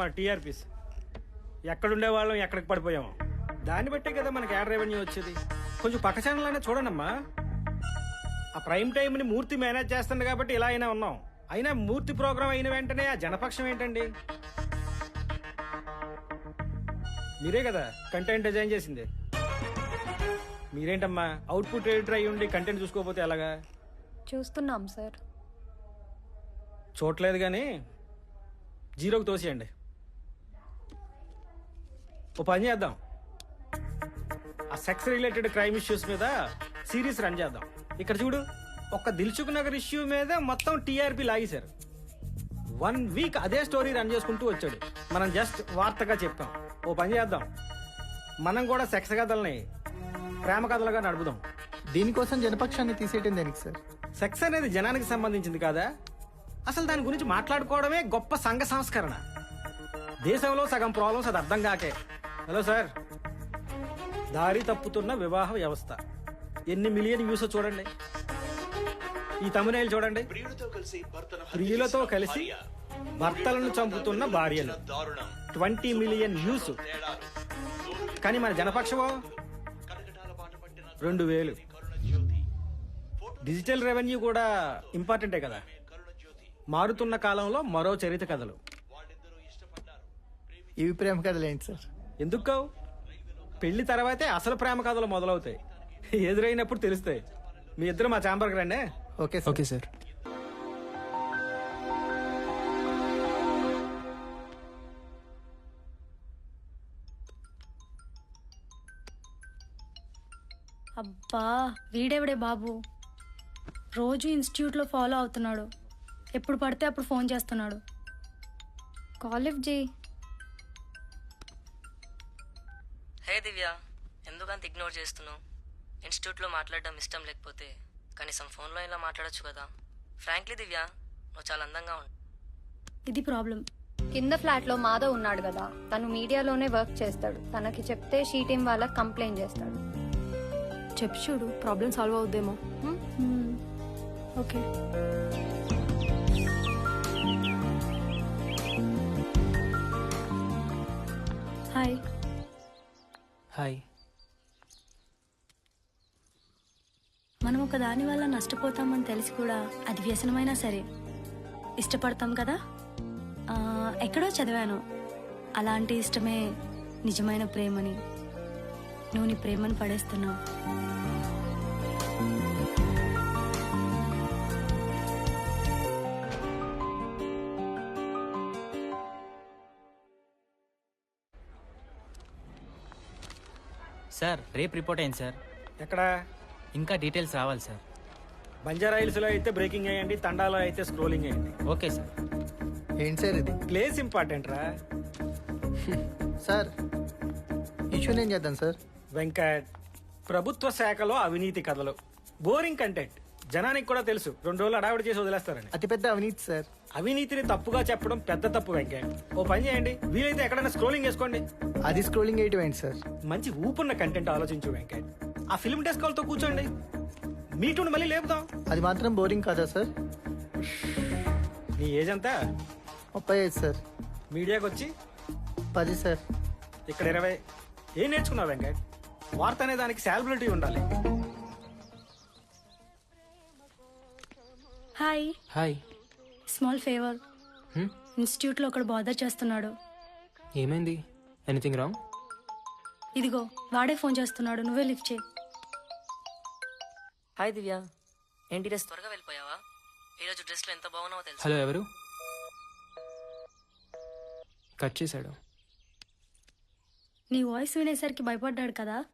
మన టీఆర్పీస్. ఎక్కడుండే వాళ్ళం ఎక్కడికి పడిపోయాము. దాన్ని బట్టే కదా మనకి యాడ్ రెవెన్యూ వచ్చేది. కొంచెం పక్క ఛానల్ అయినా చూడండమ్మా. ఆ ప్రైమ్ టైంని మూర్తి మేనేజ్ చేస్తుంది కాబట్టి ఇలా అయినా ఉన్నాం. అయినా మూర్తి ప్రోగ్రామ్ అయిన వెంటనే ఆ జనపక్షం ఏంటండి? మీరే కదా కంటెంట్ డిజైన్ చేసింది. మీరేంటమ్మా? అవుట్పుట్ ఎడిటర్ అయ్యి ఉండి కంటెంట్ చూసుకోకపోతే ఎలాగా? చూస్తున్నాం సార్ చూడలేదు కానీ జీరోకి తోసేయండి. ఓ పని చేద్దాం. ఆ సెక్స్ రిలేటెడ్ క్రైమ్ ఇష్యూస్ మీద సిరీస్ రన్ చేద్దాం. ఇక్కడ చూడు ఒక్క దిల్చుక్ నగర్ ఇష్యూ మీద మొత్తం టీఆర్పీ లాగేశారు. వన్ వీక్ అదే స్టోరీ రన్ చేసుకుంటూ వచ్చాడు. మనం జస్ట్ వార్తగా చెప్పాం ఓ పని చేద్దాం. మనం కూడా సెక్స్ కథల్ని ప్రేమ కథలుగా నడుపుదాం. దీనికోసం జనపక్షాన్ని తీసేయటం దేనికి సార్? సెక్స్ అనేది జనానికి సంబంధించింది కాదా? అసలు దాని గురించి మాట్లాడుకోవడమే గొప్ప సంఘ సంస్కరణ. దేశంలో సగం ప్రాబ్లమ్స్ అది అర్థం కాకే. Hello sir. దారి తప్పుతున్న వివాహ వ్యవస్థ. ఎన్ని మిలియన్ వ్యూస్ చూడండి. ఈ తమిళనాయులు చూడండి. ప్రియులతో కలిసి భర్తలను చంపుతున్న భార్యలు. Twenty million views. కానీ మన జనపక్షమో? రెండు వేలు. డిజిటల్ రెవెన్యూ కూడా ఇంపార్టెంటే కదా. మారుతున్న కాలంలో మరో చరిత్ర కథలు. ఇవి ప్రేమ కథలు ఏంటి సార్? ఎందుకు? కావు పెళ్ళి తర్వాతే అసలు ప్రేమ కథలు మొదలవుతాయి. ఎదురైనప్పుడు తెలుస్తాయి. మీ ఇద్దరు మా ఛాంబర్కి రండి. Okay sir. Okay sir. అబ్బా వీడెవడే బాబు? రోజు ఇన్స్టిట్యూట్లో ఫాలో అవుతున్నాడు. ఎప్పుడు పడితే అప్పుడు ఫోన్ చేస్తున్నాడు. కాలిఫ్ జీ హే దివ్య ఎందుకంత ఇగ్నోర్ చేస్తున్నావు? ఇన్స్టిట్యూట్లో మాట్లాడడం ఇష్టం లేకపోతే కనీసం ఫోన్లో ఇలా మాట్లాడొచ్చు కదా. ఫ్రాంక్లీ దివ్య నువ్వు చాలా అందంగా ఉంటావు ఇది ప్రాబ్లం. కింద ఫ్లాట్లో మాధవ్ ఉన్నాడు కదా. తను మీడియాలోనే వర్క్ చేస్తాడు. తనకి చెప్తే షీ టీం వాళ్ళకి కంప్లైంట్ చేస్తాడు. చెప్పు చూడు ప్రాబ్లం సాల్వ్ అవుద్దేమో. ఓకే. హాయ్. హాయ్. మనం ఒక దాని వల్ల నష్టపోతామని తెలిసి కూడా అది వ్యసనమైనా సరే ఇష్టపడతాం కదా? ఆ, ఎక్కడో చదివాను. అలాంటి ఇష్టమే నిజమైన ప్రేమని. నువ్వు నీ ప్రేమను పడేస్తున్నావు. సార్ రేపు రిపోర్ట్ అయింది సార్. ఎక్కడ? ఇంకా డీటెయిల్స్ రావాలి సార్. బంజారా హిల్స్లో అయితే బ్రేకింగ్ అయ్యండి తండాలో అయితే స్క్రోలింగ్ అయ్యండి. Okay sir. ఏంటి సార్ ఇది? ప్లేస్ ఇంపార్టెంట్ రా. సార్ ఇష్యూ నేను చేద్దాం సార్. వెంకట్ ప్రభుత్వ శాఖలో అవినీతి కథలు. బోరింగ్ కంటెంట్ జనానికి కూడా తెలుసు. రెండు రోజులు అడావిడి చేసి వదిలేస్తారని. అతిపెద్ద అవినీతి సార్. అవినీతిని తప్పుగా చెప్పడం పెద్ద తప్పు వెంకట్ ఓ పని చేయండి. వీలైతే ఎక్కడైనా స్క్రోలింగ్ చేసుకోండి. అది స్క్రోలింగ్ వేయటం ఏంటి సార్? మంచి ఊపున్న కంటెంట్ ఆలోచించు వెంకట్ ఆ ఫిల్మ్ డెస్క్ వాళ్ళతో కూర్చోండి. మీటూని మళ్ళీ లేపుదాం. అది మాత్రం బోరింగ్ కాదా సార్? నీ ఏజ్ అంతా ముప్పై ఐదు సార్. మీడియాకి వచ్చి? పది సార్. ఇక్కడ ఇరవై. ఏం నేర్చుకున్నావు వెంకట్ వార్త అనే దానికి సాలబిలిటీ ఉండాలి. హాయ్. హాయ్. Small favour. హ్మ్? ఇన్స్టిట్యూట్లో ఒకడు బాదర్ చేస్తున్నాడు. ఏమైంది? ఎనీథింగ్ రాంగ్ ఇదిగో వాడే ఫోన్ చేస్తున్నాడు నువ్వే లిఫ్ట్ చేయి. హాయ్ దివ్య. ఏంటి డ్రెస్ త్వరగా వెళ్ళిపోయావా? ఈరోజు డ్రెస్లో ఎంత బాగున్నావో తెలుసు? హలో ఎవరు? కట్ చేశాడు. నీ వాయిస్ వినేసరికి భయపడ్డాడు కదా?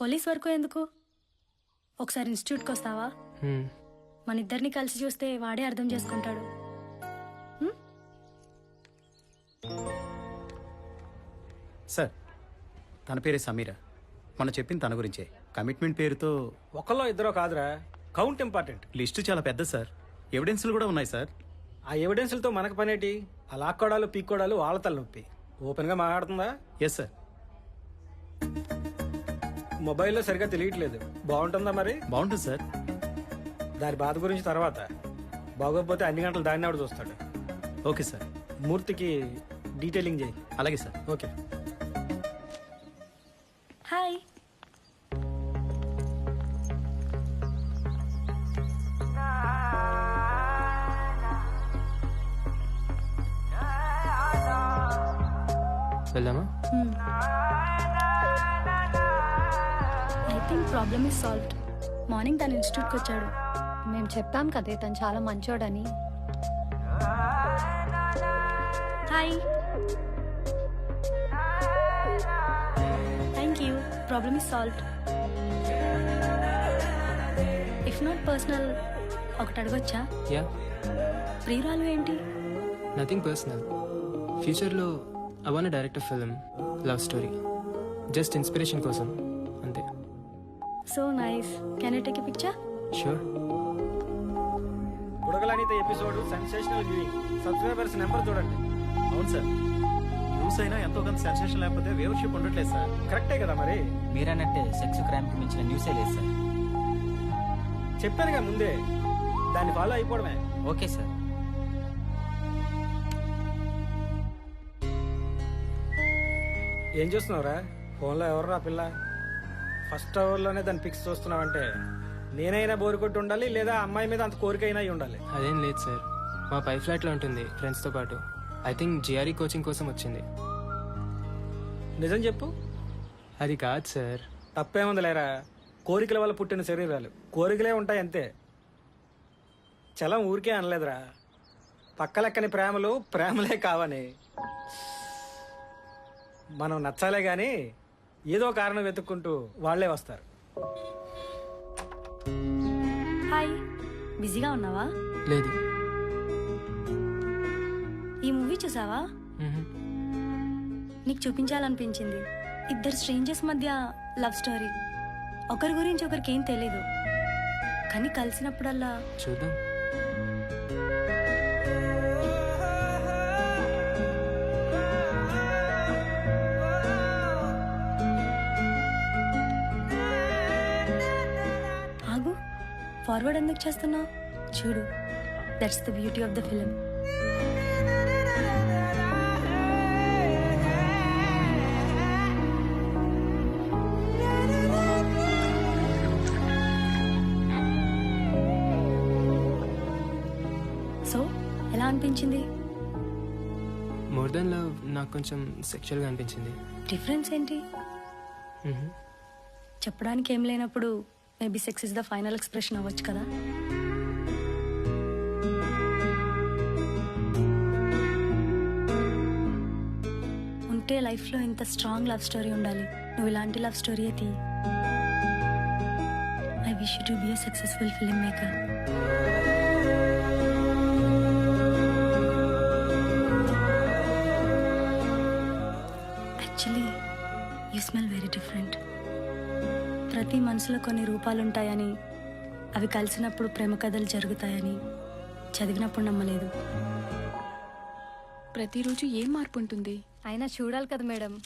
పోలీస్ వరకు ఎందుకు? ఒకసారి ఇన్స్టిట్యూట్కి వస్తావా? హ్మ్. మన ఇద్దరిని కలిసి చూస్తే వాడే అర్థం చేసుకుంటాడు. తన పేరే సమీర. మనం చెప్పింది తన గురించే. కమిట్మెంట్ పేరుతో ఒకళ్ళో ఇద్దరో కాదురా. Count important. లిస్టు చాలా పెద్ద సార్. ఎవిడెన్స్లు కూడా ఉన్నాయి సార్. ఆ ఎవిడెన్స్లతో మనకు పనేటి? ఆ లాక్కోడాలు పీక్కోడాలు వాళ్ళ తలనొప్పి ఓపెన్గా మాట్లాడుతుందా? Yes sir. మొబైల్లో సరిగ్గా తెలియట్లేదు. బాగుంటుందా మరి? బాగుంటుంది సార్. దాని బాధ గురించి తర్వాత. బాగోకపోతే అన్ని గంటలు దాన్ని ఆవిడ చూస్తాడు. Okay sir. మూర్తికి డీటెయిలింగ్ చేయి. అలాగే సార్. ఓకే. వెళ్దామా I think problem is solved morning తన ఇన్స్టిట్యూట్కి వచ్చాడు. మేము చెప్పాం కదే తను చాలా మంచోడని. Hi thank you problem is solved if not personal ఒకటి అడగొచ్చా? యా ప్రియురాలు ఏంటి? నథింగ్ పర్సనల్ ఫ్యూచర్లో అవాన director film love story just inspiration కోసం అంతే. So nice can you take a picture sure బుడగలనిత episode sensational viewing subscribers number చూడండి. అవును sir. News అయినా ఎంతో కొంత సెన్సేషన్ లేకపోతే వేవర్షిప్ ఉండట్లేదు సార్. కరెక్టే కదా మరి? మీరన్నట్టే సెక్స్ క్రైమ్కి మించిన న్యూసే లేదు సార్. చెప్పానుగా ముందే. దాన్ని ఫాలో అయిపోవడమే. Okay sir. ఏం చూస్తున్నావురా? ఫోన్లో ఎవర్రా పిల్ల? ఫస్ట్ అవర్లోనే దాని పిక్స్ చూస్తున్నావంటే నేనైనా బోరు కొట్టి ఉండాలి లేదా అమ్మాయి మీద అంత కోరిక అయినా అయి ఉండాలి? అదేం లేదు సార్. మా పై ఫ్లాట్లో ఉంటుంది ఫ్రెండ్స్తో పాటు. ఐ థింక్ జిఆర్ఈ కోచింగ్ కోసం వచ్చింది. నిజం చెప్పు. అది కాదు సార్. తప్పేముంది లేరా కోరికల వల్ల పుట్టిన శరీరాలు. కోరికలే ఉంటాయి అంతే. చలం ఊరికే అనలేదురా. పక్కలెక్కని ప్రేమలు ప్రేమలే కావని. మనం నచ్చాలే గాని ఏదో కారణం వెతుక్కుంటూ వాళ్ళే వస్తారు. హాయ్. బిజీగా ఉన్నావా? లేదు. ఈ మూవీ చూసావా. నీకు చూపించాలనిపించింది. ఇద్దరు స్ట్రేంజర్స్ మధ్య లవ్ స్టోరీ. ఒకరి గురించి ఒకరికి ఏం తెలీదు. కానీ కలిసినప్పుడల్లా చూద్దాం. ఫార్వర్డ్ ఎందుకు చేస్తున్నావు? చూడు that's the beauty of the film so ఎలా అనిపించింది? మోర్ దెన్ లవ్ నాకు కొంచెం సెక్షువల్గా అనిపించింది. డిఫరెన్స్ ఏంటి? మ్హూ. చెప్పడానికి ఏం లేనప్పుడు maybe sex is the final expression అవ్వచ్చు కదా? ఉంటే లైఫ్లో ఇంత స్ట్రాంగ్ లవ్ స్టోరీ ఉండాలి. నువ్వు ఇలాంటి లవ్ స్టోరీ అయితే I wish to be a successful film maker ప్రతి మనసులో కొన్ని రూపాలు ఉంటాయని అవి కలిసినప్పుడు ప్రేమ కథలు జరుగుతాయని చదివినప్పుడు నమ్మలేదు. ప్రతిరోజు ఏం మార్పు ఉంటుంది అయినా చూడాలి కదా madam.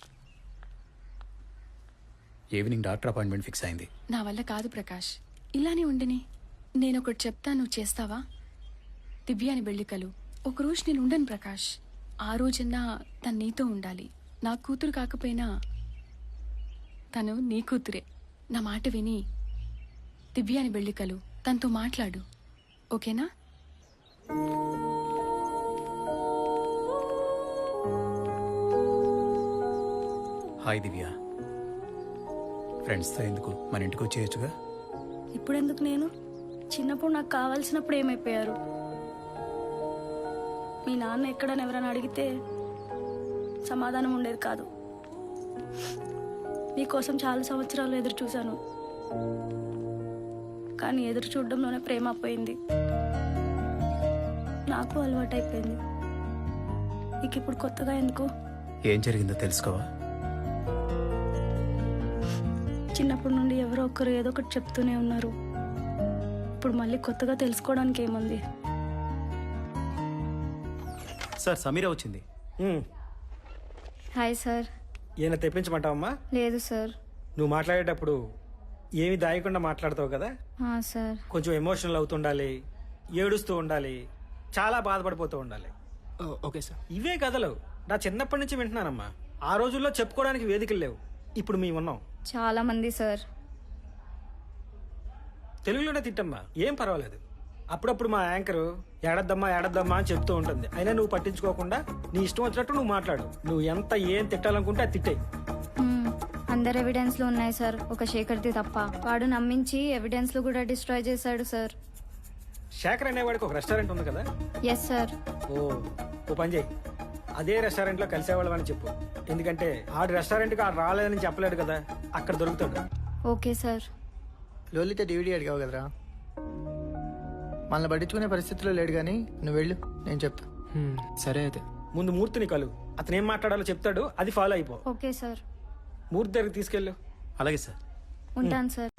Evening doctor appointment fix అయింది. నా వల్ల కాదు ప్రకాష్. ఇలానే ఉండని. నేను ఒకటి చెప్తా నువ్వు చేస్తావా? దివ్యాని బెళ్ళికలు. ఒక రోజు నేను ఉండను ప్రకాష్. ఆ రోజన్నా తను నీతో ఉండాలి. నా కూతురు కాకపోయినా తను నీ కూతురే. నా మాట విని దివ్యాని బెళ్ళికలు తనతో మాట్లాడు. ఓకేనా? హాయ్ దివ్య. ఫ్రెండ్స్తో ఎందుకు? మన ఇంటికి వచ్చేయచ్చుగా? ఇప్పుడెందుకు నేను? చిన్నప్పుడు నాకు కావాల్సినప్పుడు ఏమైపోయారు? మీ నాన్న ఎక్కడని ఎవరైనా అడిగితే సమాధానం ఉండేది కాదు. మీకోసం చాలా సంవత్సరాలు ఎదురు చూశాను. కానీ ఎదురు చూడడంలోనే ప్రేమ పోయింది. నాకు అలవాటైపోయింది. నీకు ఇప్పుడు కొత్తగా ఎందుకు? ఏం జరిగిందో తెలుసుకోవా? చిన్నప్పటి నుండి ఎవరో ఒకరు ఏదో ఒకటి చెప్తూనే ఉన్నారు. ఇప్పుడు మళ్ళీ కొత్తగా తెలుసుకోవడానికి ఏముంది? సార్ సమీరా వచ్చింది. Hi sir. ఈయన తెప్పించమంటావమ్మా? లేదు సార్. నువ్వు మాట్లాడేటప్పుడు ఏమి దాయకుండా మాట్లాడతావు కదా? ఆ, సార్. కొంచెం ఎమోషనల్ అవుతుండాలి ఏడుస్తూ ఉండాలి చాలా బాధపడిపోతూ ఉండాలి. Oh, okay sir. ఇవే కథలు. నా చిన్నప్పటి నుంచి వింటున్నానమ్మా. ఆ రోజుల్లో చెప్పుకోవడానికి వేదికలు లేవు. ఇప్పుడు మేము ఉన్నాం. చాలా మంది సార్. తెలుగులోనే తిట్టమ్మా. ఏం పర్వాలేదు. అప్పుడప్పుడు మా యాంకరు ఏడద్దమ్మా ఏడద్దమ్మా అని చెప్తూ ఉంటుంది. అయినా నువ్వు పట్టించుకోకుండా నీ ఇష్టం వచ్చినట్టు నువ్వు మాట్లాడు. నువ్వు ఎంత ఏం తిట్టాలనుకుంటే అది తిట్టే. అందరు ఎవిడెన్స్లు ఉన్నాయి సార్. ఒక శేఖర్ది తప్ప. వాడు నమ్మించి ఎవిడెన్స్లు కూడా డిస్ట్రాయ్ చేశాడు సార్. శేఖర్ అనేవాడికి ఒక రెస్టారెంట్ ఉంది కదా? ఎస్ సార్ ఓ ఓ పని చేయి. అదే రెస్టారెంట్లో కలిసేవాళ్ళం అని చెప్పు. ఎందుకంటే ఆడు రెస్టారెంట్కి ఆడు రాలేదని చెప్పలేడు కదా. అక్కడ దొరుకుతాడు. ఓకే సార్ లోలిత డివిడీ అడిగావు కదరా? మనల్ని పట్టించుకునే పరిస్థితిలో లేడు కానీ నువ్వు వెళ్ళు నేను చెప్తా. హ్మ్, సరే అయితే. ముందు మూర్తిని కలు. అతను ఏం మాట్లాడాలో చెప్తాడు అది ఫాలో అయిపో. Okay sir. మూర్తి దగ్గరికి తీసుకెళ్ళు. అలాగే సార్. ఉంటాను సార్.